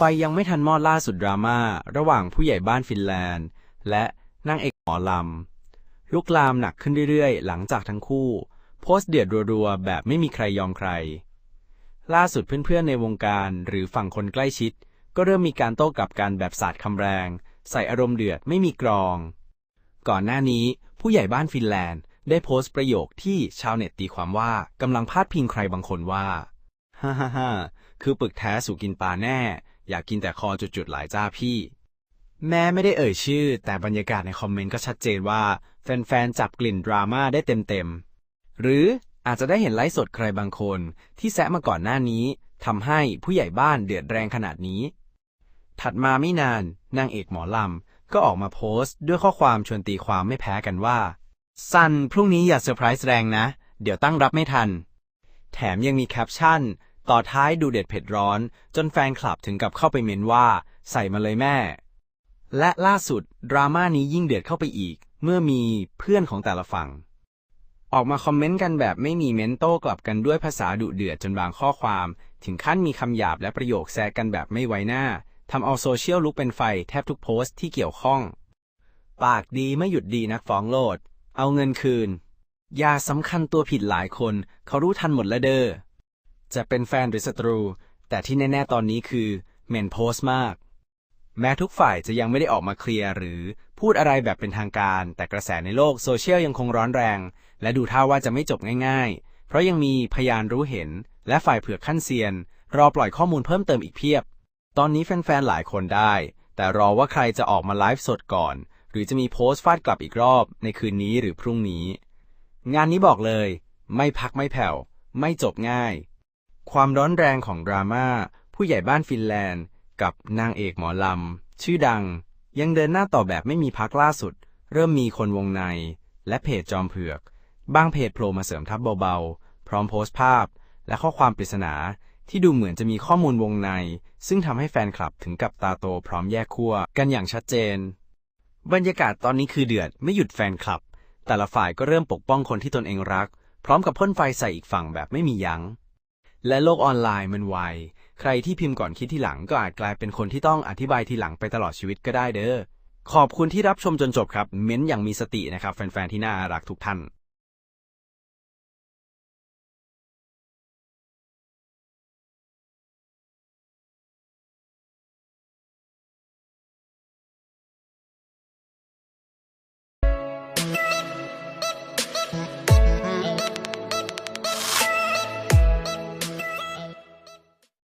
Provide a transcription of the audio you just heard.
ไฟยังไม่ทันมอดล่าสุดดราม่าระหว่างผู้ใหญ่บ้านฟินแลนด์ และนางเอกหมอลำ ลุกลามหนักขึ้นเรื่อยๆ หลังจากทั้งคู่ โพสต์เดือดรัวๆ แบบไม่มีใครยอมใคร ล่าสุดเพื่อนๆในวงการหรือฝั่งคนใกล้ชิด ก็เริ่มมีการโต้กลับกันแบบสาดคำแรง ใส่อารมณ์เดือดไม่มีกรอง ก่อนหน้านี้ผู้ใหญ่บ้านฟินแลนด์ ได้โพสต์ประโยคที่ชาวเน็ตตีความว่ากำลังพาดพิงใครบางคนว่าฮ่าฮ่าฮ่าคือปึกแท้สู่กินปลาแน่ อยากกินแต่คอจุดๆหลายจ้าพี่ แม้ไม่ได้เอ่ยชื่อ แต่บรรยากาศในคอมเมนต์ก็ชัดเจนว่า แฟนๆจับกลิ่นดราม่าได้เต็มๆ หรืออาจจะได้เห็นไลฟ์สดใครบางคน ที่แซะมาก่อนหน้านี้ทำให้ผู้ใหญ่บ้านเดือดแรงขนาดนี้ ถัดมาไม่นานนางเอกหมอลำ ก็ออกมาโพสต์ ด้วยข้อความชวนตีความไม่แพ้กันว่าซันพรุ่งนี้อย่าเซอร์ไพรส์แรงนะ เดี๋ยวตั้งรับไม่ทัน แถมยังมีแคปชั่น ต่อท้ายดูเด็ดเผ็ดร้อน จนแฟนคลับถึงกับเข้าไปเม้นว่า ใส่มาเลยแม่ และล่าสุด ดราม่านี้ยิ่งเดือดเข้าไปอีก เมื่อมีเพื่อนของแต่ละฝั่ง ออกมาคอมเมนต์กันแบบไม่มีเม้นโต้กลับกันด้วยภาษาดุเดือดจนบางข้อความ ถึงขั้นมีคำหยาบและประโยคแซะกันแบบไม่ไว้หน้าทำเอาโซเชียลลุกเป็นไฟแทบทุกโพสต์ที่เกี่ยวข้อง ปากดีไม่หยุดดีนักฟ้องโลด เอาเงินคืน ยาสำคัญตัวผิดหลายคน เขารู้ทันหมดแล้วเด้อ จะเป็นแฟนหรือศัตรู แต่ที่แน่ ๆ ตอนนี้คือเมนโพสต์มาก แม้ทุกฝ่ายจะยังไม่ได้ออกมาเคลียร์หรือพูดอะไรแบบเป็นทางการ แต่กระแสในโลกโซเชียลยังคงร้อนแรง และดูท่าว่าจะไม่จบง่าย ๆ เพราะยังมีพยานรู้เห็น และฝ่ายเผือกขั้นเซียน รอปล่อยข้อมูลเพิ่มเติมอีกเพียบ ตอนนี้แฟนๆหลายคนได้ แต่รอว่าใครจะออกมาไลฟ์สดก่อน หรือจะมีโพสต์ฟาดกลับอีกรอบในคืนนี้หรือพรุ่งนี้ งานนี้บอกเลย ไม่พักไม่แผ่ว ไม่จบง่าย ความร้อนแรงของดราม่าผู้ใหญ่บ้านฟินแลนด์ กับนางเอกหมอลำ ชื่อดัง ยังเดินหน้าต่อแบบไม่มีพักล่าสุด เริ่มมีคนวงใน และเพจจอมเผือก บางเพจโผล่มาเสริมทับเบาๆ พร้อมโพสต์ภาพ และข้อความปริศนาที่ดูเหมือนจะมีข้อมูลวงใน ซึ่งทำให้แฟนคลับถึงกับตาโตพร้อมแยกขั้วกันอย่างชัดเจน บรรยากาศตอนนี้คือเดือดไม่หยุดแฟนคลับ แต่ละฝ่ายก็เริ่มปกป้องคนที่ตนเองรัก พร้อมกับพ่นไฟใส่อีกฝั่งแบบไม่มียัง้ง และโลกออนไลน์มันไว ใครที่พิมพ์ก่อนคิดทีหลังก็อาจกลายเป็นคนที่ต้องอธิบายทีหลังไปตลอดชีวิตก็ได้เด้อ ขอบคุณที่รับชมจนจบครับ เม้นอย่างมีสตินะครับ แฟนๆที่น่ารักทุกท่าน